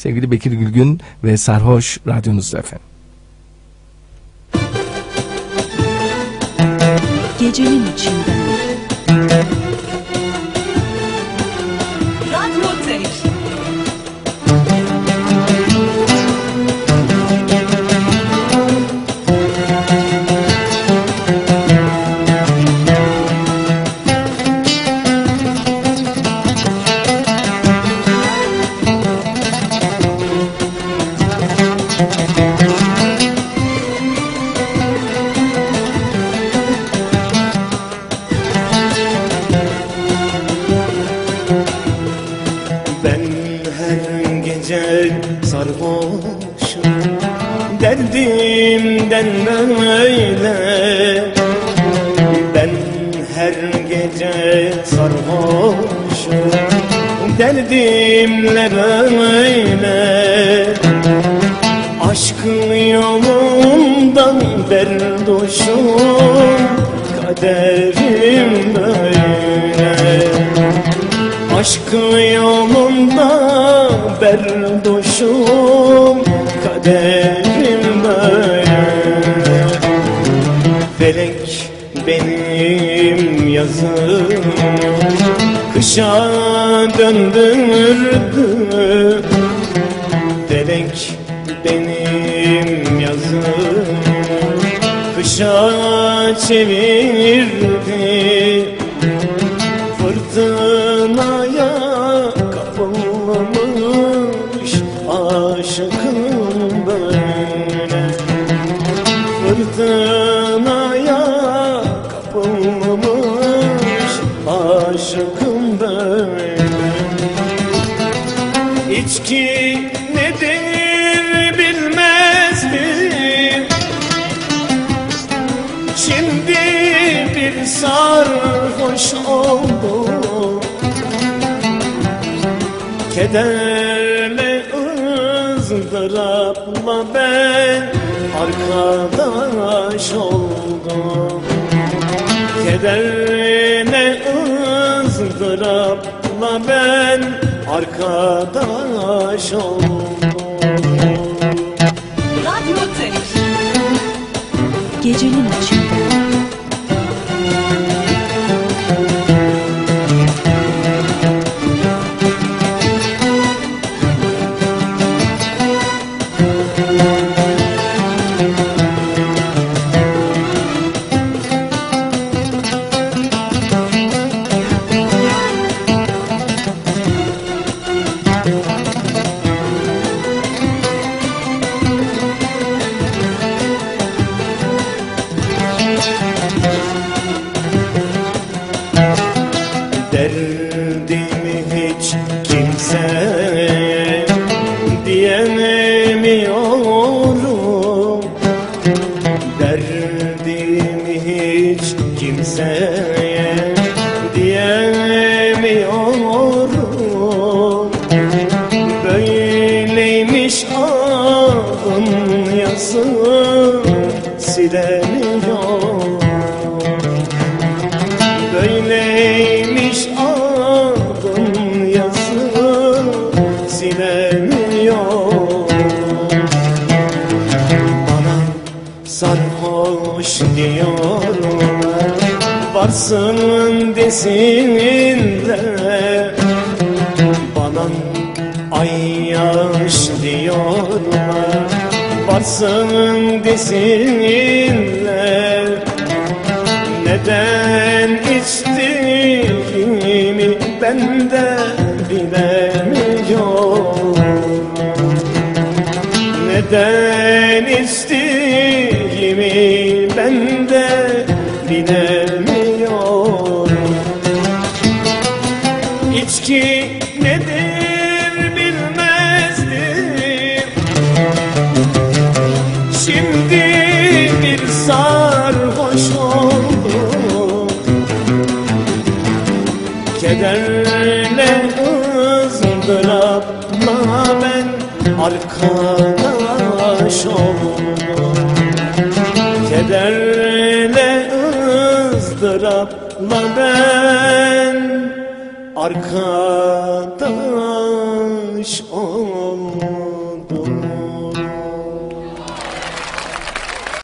Sevgili Bekir Gülgün ve Sarhoş radyonuzda efendim. Gecenin içinden Derdimden böyle. Ben her gece sarhoşum. Derdimle böyle. Aşkın yolundan berduşum Kaderim böyle. Aşkın yolunda berduşum Kaderim yazım Kışa döndürdü Felek benim yazım. Kışa çevirdi aşıkım böyle. İçki nedir bilmezdim Şimdi bir sarhoş oldum Kederle ızdırapla ben arkadaş oldum. Kederle ızdırapla ben arkadaş oldum Radyo Tech. İçinden Derdimi hiç kimseye diyemiyorum. Derdimi hiç kimseye diyemiyorum. Böyleymiş ağın yazı silemiyorum sarhoş diyorlar Varsın desinler. Bana ay yaş diyorlar. Varsın desinler. Neden içtiğimi ben de bilemiyorum? Neden içtiğimi ben de bilemiyorum İçki nedir bilmezdim. Şimdi bir sarhoş oldum. Kederle ızdırapla ben arkadaş oldum arkadaş olur